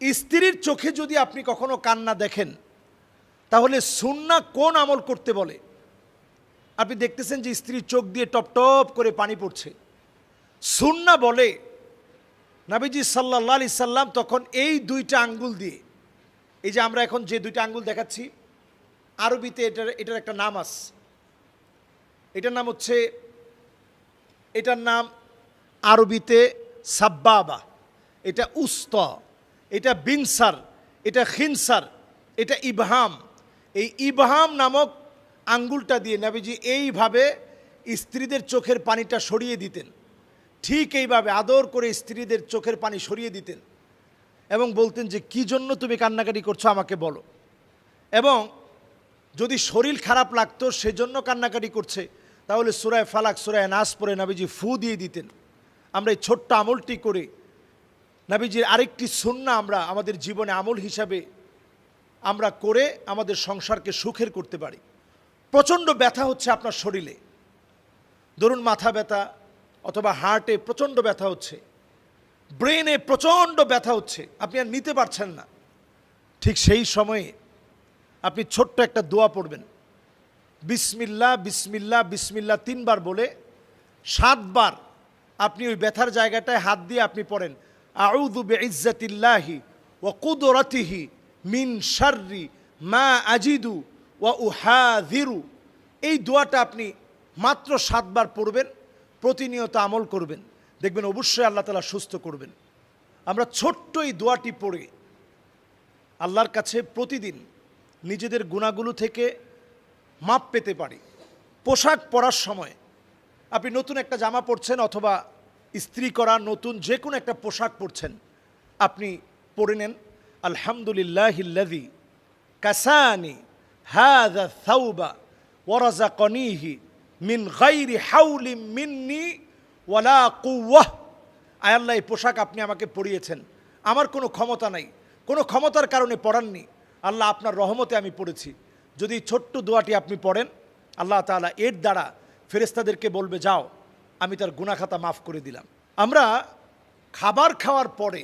স্ত্রীর চোখে যদি আপনি কখনো কান্না দেখেন, তাহলে সুন্না কোন আমল করতে বলে? আপনি দেখতেছেন যে স্ত্রীর চোখ দিয়ে টপ টপ করে পানি পড়ছে। সুন্না বলে, নাবিজি সাল্লাহ আলি সাল্লাম তখন এই দুইটা আঙ্গুল দিয়ে, এই যে আমরা এখন যে দুইটা আঙ্গুল দেখাচ্ছি, আরবিতে এটার এটার একটা নাম আছে। এটার নাম হচ্ছে, এটার নাম আরবিতে সাব্বাবা। এটা উস্ত। এটা বিনসার এটা খিনসার এটা ইবহাম। এই ইবহাম নামক আঙ্গুলটা দিয়ে নাবিজি এইভাবে স্ত্রীদের চোখের পানিটা সরিয়ে দিতেন। ঠিক এইভাবে আদর করে স্ত্রীদের চোখের পানি সরিয়ে দিতেন এবং বলতেন যে, কি জন্য তুমি কান্নাকাটি করছ আমাকে বলো? এবং যদি শরীর খারাপ লাগতো, সেজন্য কান্নাকাটি করছে, তাহলে সুরায় ফালাক, সুরায় নাস পরে নাবিজি ফু দিয়ে দিতেন। আমরা এই ছোট্ট আমলটি করে নাবিজির আরেকটি সুন্না আমরা আমাদের জীবনে আমল হিসাবে আমরা করে আমাদের সংসারকে সুখের করতে পারি। প্রচণ্ড ব্যথা হচ্ছে আপনার শরীরে। ধরুন মাথা ব্যথা অথবা হার্টে প্রচণ্ড ব্যথা হচ্ছে। ব্রেনে প্রচণ্ড ব্যথা হচ্ছে। আপনি আর নিতে পারছেন না। ঠিক সেই সময়ে আপনি ছোট্ট একটা দোয়া পড়বেন। বিসমিল্লা বিসমিল্লা বিসমিল্লা তিনবার বলে সাতবার আপনি ওই ব্যথার জায়গাটায় হাত দিয়ে আপনি পড়েন। আউদু বে ইজ্জাতিল্লাহি ও কুদরতিহি মিন শার্রি মা আজিদু ও উহাদিরু এই দোয়াটা আপনি মাত্র সাতবার পড়বেন, প্রতিনিয়ত আমল করবেন। দেখবেন অবশ্যই আল্লাহ তালা সুস্থ করবেন। আমরা ছোট্ট এই দোয়াটি পড়ে আল্লাহর কাছে প্রতিদিন নিজেদের গুণাগুলো থেকে মাপ পেতে পারি। পোশাক পরার সময় আপনি নতুন একটা জামা পরছেন অথবা ইস্ত্রি করা, নতুন যে কোনো একটা পোশাক পরছেন, আপনি পরে নেন আলহামদুলিল্লাহিল্লাদি কাসানি হাদা থাউবা ওরাজা কনিহি মিন গাইরি হাউলি মিন্নি ওয়ালা কুওয়াহ আয়াল্লাহ এই পোশাক আপনি আমাকে পরিয়েছেন। আমার কোনো ক্ষমতা নাই। কোনো ক্ষমতার কারণে পড়াননি। আল্লাহ আপনার রহমতে আমি পড়েছি। যদি ছোট্ট দোয়াটি আপনি পড়েন, আল্লাহ তাআলা এর দ্বারা ফেরেস্তাদেরকে বলবে, যাও আমি তার গুনাখাতা মাফ করে দিলাম। আমরা খাবার খাওয়ার পরে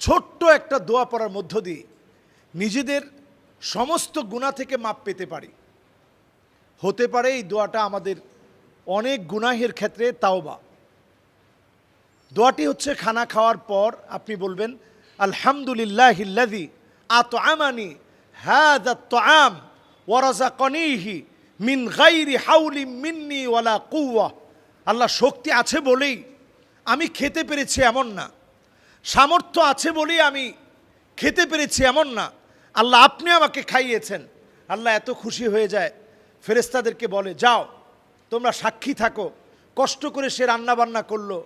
ছোট্ট একটা দোয়া পড়ার মধ্য দিয়ে নিজেদের সমস্ত গুণা থেকে মাপ পেতে পারি। হতে পারে এই দোয়াটা আমাদের অনেক গুনাহের ক্ষেত্রে তাওবা। দোয়াটি হচ্ছে খানা খাওয়ার পর আপনি বলবেন আলহামদুলিল্লাহিল্লাদি আত আমানি হ্যাদ আম ওয়ারাজা কনিহি মিন গাইরি হাউলি মিন্নি ওয়ালা কুয়া আল্লাহ শক্তি আছে বলেই আমি খেতে পেরেছি এমন না। সামর্থ্য আছে বলেই আমি খেতে পেরেছি এমন না। আল্লাহ আপনি আমাকে খাইয়েছেন। আল্লাহ এত খুশি হয়ে যায়। ফেরেস্তাদেরকে বলে, যাও, তোমরা সাক্ষী থাকো। কষ্ট করে সে রান্নাবান্না করল।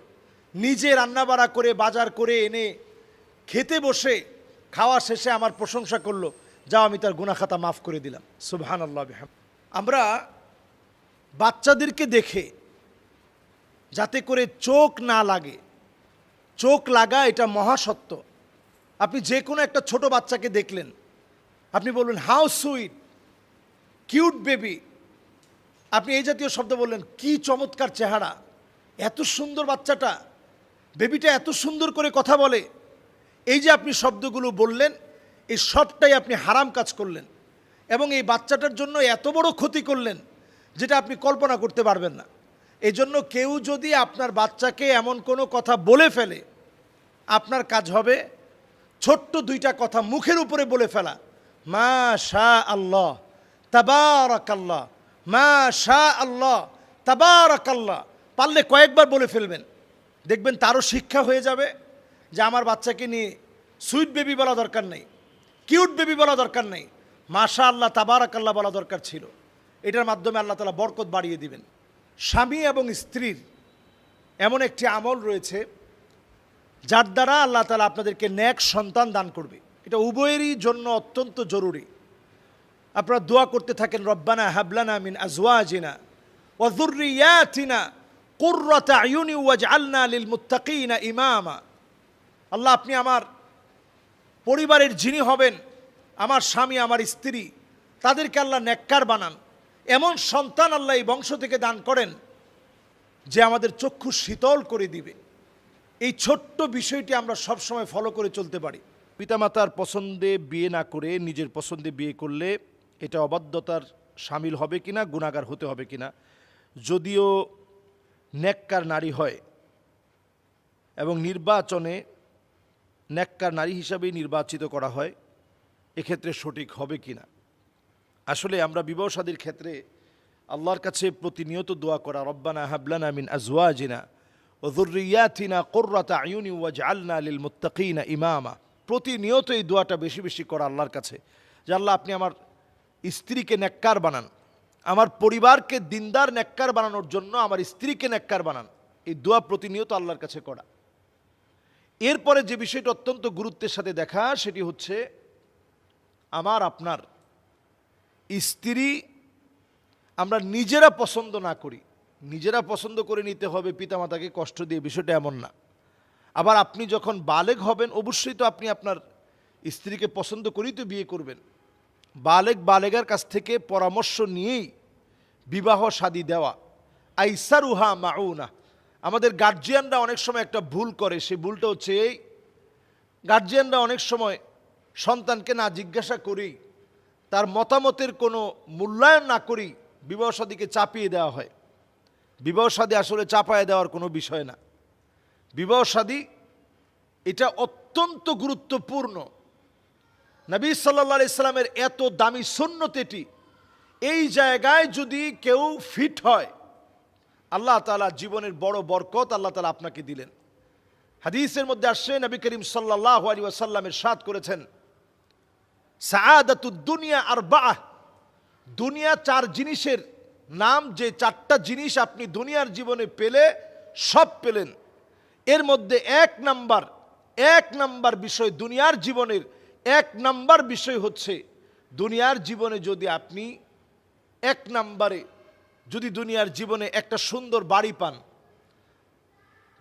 নিজে রান্নাবাড়া করে বাজার করে এনে খেতে বসে খাওয়া শেষে আমার প্রশংসা করল। যাও, আমি তার গুনাখাতা মাফ করে দিলাম। সুবহান আল্লাহ আমরা বাচ্চাদেরকে দেখে যাতে করে চোখ না লাগে। চোখ লাগা এটা মহাসত্য। আপনি যে কোনো একটা ছোট বাচ্চাকে দেখলেন, আপনি বলবেন, হাউ সুইট, কিউট বেবি। আপনি এই জাতীয় শব্দ বললেন, কি চমৎকার চেহারা, এত সুন্দর বাচ্চাটা, বেবিটা এত সুন্দর করে কথা বলে। এই যে আপনি শব্দগুলো বললেন, এই সবটাই আপনি হারাম কাজ করলেন এবং এই বাচ্চাটার জন্য এত বড় ক্ষতি করলেন, যেটা আপনি কল্পনা করতে পারবেন না। এই জন্য কেউ যদি আপনার বাচ্চাকে এমন কোনো কথা বলে ফেলে, আপনার কাজ হবে ছোট্ট দুইটা কথা মুখের উপরে বলে ফেলা। মা শাহ আল্লাহ তাবারাকাল্লাহ মা শাহ আল্লাহ তাবারাকাল্লাহ। পারলে কয়েকবার বলে ফেলবেন। দেখবেন তারও শিক্ষা হয়ে যাবে যে আমার বাচ্চাকে নিয়ে সুইট বেবি বলা দরকার নেই, কিউট বেবি বলা দরকার নেই। মাশা আল্লাহ তাবারাকাল্লাহ বলা দরকার ছিল। এটার মাধ্যমে আল্লাহ তালা বরকত বাড়িয়ে দিবেন। স্বামী এবং স্ত্রীর এমন একটি আমল রয়েছে, যার দ্বারা আল্লাহ তালা আপনাদেরকে ন্যাক সন্তান দান করবে। এটা উভয়েরই জন্য অত্যন্ত জরুরি। আপনারা দোয়া করতে থাকেন, রব্বানা হাবলানা মিন আজওয়াজিনা ওয়াজুররিয়াতিনা কুররাতা আয়ুনি ওয়াজআলনা লিল মুত্তাকিনা ইমামা। আল্লাহ, আপনি আমার পরিবারের যিনি হবেন, আমার স্বামী, আমার স্ত্রী, তাদেরকে আল্লাহ নেককার বানান। এমন সন্তান আল্লাহ এই বংশ থেকে দান করেন যে আমাদের চক্ষু শীতল করে দিবে। এই ছোট্ট বিষয়টি আমরা সবসময় ফলো করে চলতে পারি। পিতামাতার পছন্দে বিয়ে না করে নিজের পছন্দে বিয়ে করলে এটা অবাধ্যতার সামিল হবে কিনা, গুণাগার হতে হবে কিনা, যদিও নেককার নারী হয় এবং নির্বাচনে নেককার নারী হিসাবেই নির্বাচিত করা হয়, এক্ষেত্রে সঠিক হবে কিনা। আসলে আমরা বিবাহ শাদীর ক্ষেত্রে আল্লাহর কাছে প্রতিনিয়ত দোয়া করা, রব্বানা হাবলানা মিন আজওয়াজিনা ও যুররিয়াতিনা কুররাতা আয়ুনি ওয়াজআলনা লিল মুত্তাকিনা ইমামা। প্রতিনিয়ত এই দোয়াটা বেশি বেশি করা আল্লাহর কাছে, যে আল্লাহ আপনি আমার স্ত্রীকে নেককার বানান, আমার পরিবারকে দিনদার নেককার বানানোর জন্য আমার স্ত্রীকে নেককার বানান। এই দোয়া প্রতিনিয়ত আল্লাহর কাছে করা। এরপরে যে বিষয়টা অত্যন্ত গুরুত্বের সাথে দেখা, সেটি হচ্ছে আমার, আপনার স্ত্রী আমরা নিজেরা পছন্দ না করি, নিজেরা পছন্দ করে নিতে হবে, পিতামাতাকে কষ্ট দিয়ে, বিষয়টা এমন না। আবার আপনি যখন বালেগ হবেন, অবশ্যই তো আপনি আপনার স্ত্রীকে পছন্দ করেই তো বিয়ে করবেন। বালেগ বালেগার কাছ থেকে পরামর্শ নিয়েই বিবাহ শাদী দেওয়া। আইসার উহা মাউনা। আমাদের গার্জিয়ানরা অনেক সময় একটা ভুল করে সেই ভুলটা হচ্ছে এই গার্জিয়ানরা অনেক সময় সন্তানকে না জিজ্ঞাসা করেই তার মতামতের কোনো মূল্যায়ন না করেই বিবাহ সাদীকে চাপিয়ে দেওয়া হয়। বিবাহ সাদী আসলে চাপায় দেওয়ার কোনো বিষয় না। বিবাহ সাদী এটা অত্যন্ত গুরুত্বপূর্ণ। নবী সাল্লা ইসলামের এত দামি সুন্নত এই জায়গায় যদি কেউ ফিট হয়, আল্লাহ তালা জীবনের বড় বরকত আল্লাহ তালা আপনাকে দিলেন। হাদিসের মধ্যে আসছে, নবী করিম সাল্লাহ আলী ওয়াসাল্লামের সাদ করেছেন দুনিয়া আর বাহ দুনিয়া চার জিনিসের নাম, যে চারটা জিনিস আপনি দুনিয়ার জীবনে পেলে সব পেলেন। এর মধ্যে এক নাম্বার এক নাম্বার বিষয় দুনিয়ার জীবনের, এক নাম্বার বিষয় হচ্ছে দুনিয়ার জীবনে যদি আপনি এক নাম্বারে যদি দুনিয়ার জীবনে একটা সুন্দর বাড়ি পান,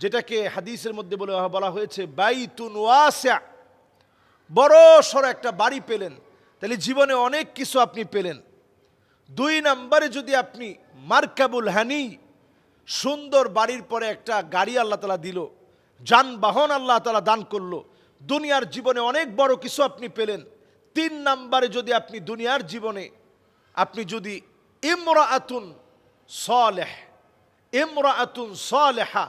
যেটাকে হাদিসের মধ্যে বলে বলা হয়েছে, বাইতুন ওয়াসা বড় সড় একটা বাড়ি পেলেন। তাহলে জীবনে অনেক কিছু আপনি পেলেন। দুই নম্বরে যদি আপনি মার্কাবুল হানি, সুন্দর বাড়ির পরে একটা গাড়ি আল্লাহ তালা দিল, যানবাহন আল্লাহ তালা দান করল, দুনিয়ার জীবনে অনেক বড় কিছু আপনি পেলেন। তিন নম্বরে যদি আপনি দুনিয়ার জীবনে, আপনি যদি ইমরা আতুন সলেহ ইমরা আতুন সলেহা,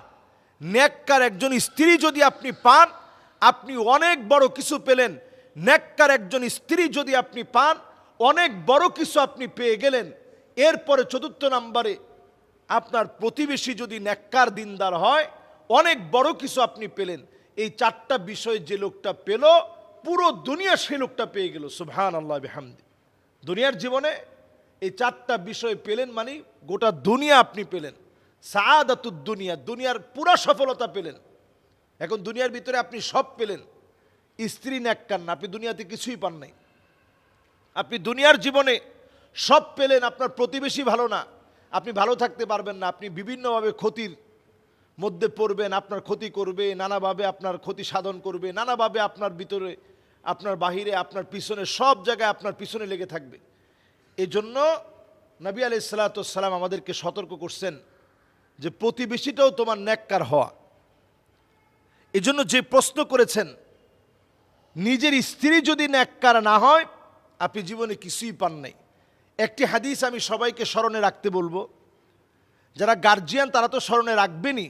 নেককার একজন স্ত্রী যদি আপনি পান আপনি অনেক বড় কিছু পেলেন। নেককার একজন স্ত্রী যদি আপনি পান, অনেক বড় কিছু আপনি পেয়ে গেলেন। এরপরে চতুর্থ নম্বরে আপনার প্রতিবেশী যদি নেককার দিনদার হয়, অনেক বড় কিছু আপনি পেলেন। এই চারটা বিষয় যে লোকটা পেল, পুরো দুনিয়া সেই লোকটা পেয়ে গেল। সুবহান আল্লাহ বেহামদি। দুনিয়ার জীবনে এই চারটা বিষয় পেলেন মানে গোটা দুনিয়া আপনি পেলেন। সাদাতুদ দুনিয়া, দুনিয়ার পুরা সফলতা পেলেন। এখন দুনিয়ার ভিতরে আপনি সব পেলেন। স্ত্রী ন্যাক্কান না আপনি দুনিয়াতে কিছুই পান নাই। আপনি দুনিয়ার জীবনে সব পেলেন, আপনার প্রতিবেশী ভালো না। আপনি ভালো থাকতে পারবেন না, আপনি বিভিন্নভাবে ক্ষতির মধ্যে পড়বেন, আপনার ক্ষতি করবে, নানাভাবে আপনার ক্ষতি সাধন করবে, নানাভাবে আপনার ভিতরে, আপনার বাহিরে, আপনার পিছনে, সব জায়গায় আপনার পিছনে লেগে থাকবে। এই জন্য নবী আলি সাল্লাতাম আমাদেরকে সতর্ক করছেন যে প্রতিবেশীটাও তোমার ন্যাক্কার হওয়া। এই জন্য যে প্রশ্ন করেছেন, নিজের স্ত্রী যদি ন্যাক্কার না হয়, আপনি জীবনে কিছুই পান নাই। একটি হাদিস আমি সবাইকে স্মরণে রাখতে বলব। যারা গার্জিয়ান তারা তো স্মরণে রাখবেনই।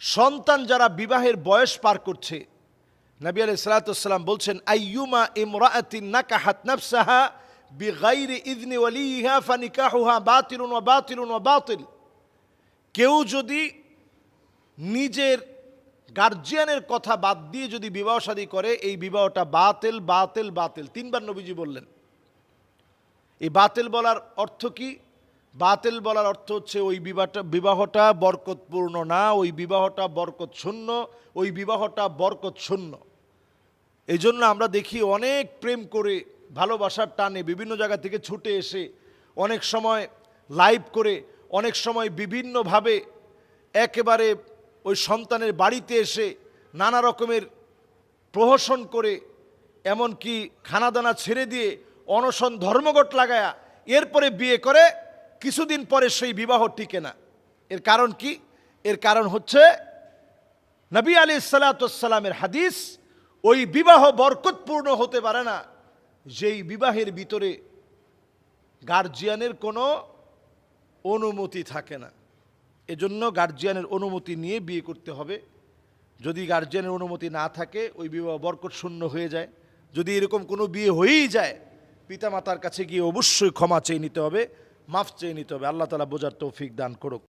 সন্তান যারা বিবাহের বয়স পার করছে, নবী আলাই সালাতাম বলছেন, আইয়ুমা ইমরাতিন নাকাহাত নাফসাহা বিগাইরে ইদনি ওয়ালিহা ফানিকাহুহা বাতিলুন বাতিলুন বাতিল। কেউ যদি নিজের গার্জিয়ানের কথা বাদ দিয়ে যদি বিবাহ শাদী করে, এই বিবাহটা বাতেল বাতেল বাতেল। তিনবার নবীজি বললেন। এই বাতেল বলার অর্থ কি? বাতেল বলার অর্থ হচ্ছে ওই বিবাহটা বিবাহটা বরকতপূর্ণ না, ওই বিবাহটা বরকত শূন্য ওই বিবাহটা বরকত শূন্য এই জন্য আমরা দেখি অনেক প্রেম করে ভালোবাসার টানে বিভিন্ন জায়গা থেকে ছুটে এসে অনেক সময় লাইভ করে, অনেক সময় বিভিন্নভাবে একেবারে ওই সন্তানের বাড়িতে এসে নানা রকমের প্রহসন করে, এমনকি খানাদানা ছেড়ে দিয়ে অনশন ধর্মঘট লাগায়া এরপরে বিয়ে করে, কিছুদিন পরে সেই বিবাহ টিকে না। এর কারণ কি? এর কারণ হচ্ছে নবী আলী সালাতামের হাদিস, ওই বিবাহ বরকতপূর্ণ হতে পারে না, যেই বিবাহের ভিতরে গার্জিয়ানের কোনো অনুমতি থাকে না। এজন্য গার্জিয়ানের অনুমতি নিয়ে বিয়ে করতে হবে। যদি গার্জিয়ানের অনুমতি না থাকে, ওই বিবাহ বরকট শূন্য হয়ে যায়। যদি এরকম কোনো বিয়ে হয়েই যায়, পিতামাতার কাছে গিয়ে অবশ্যই ক্ষমা চেয়ে নিতে হবে, মাফ চেয়ে নিতে হবে। আল্লাহ তালা বোঝার তৌফিক দান করুক।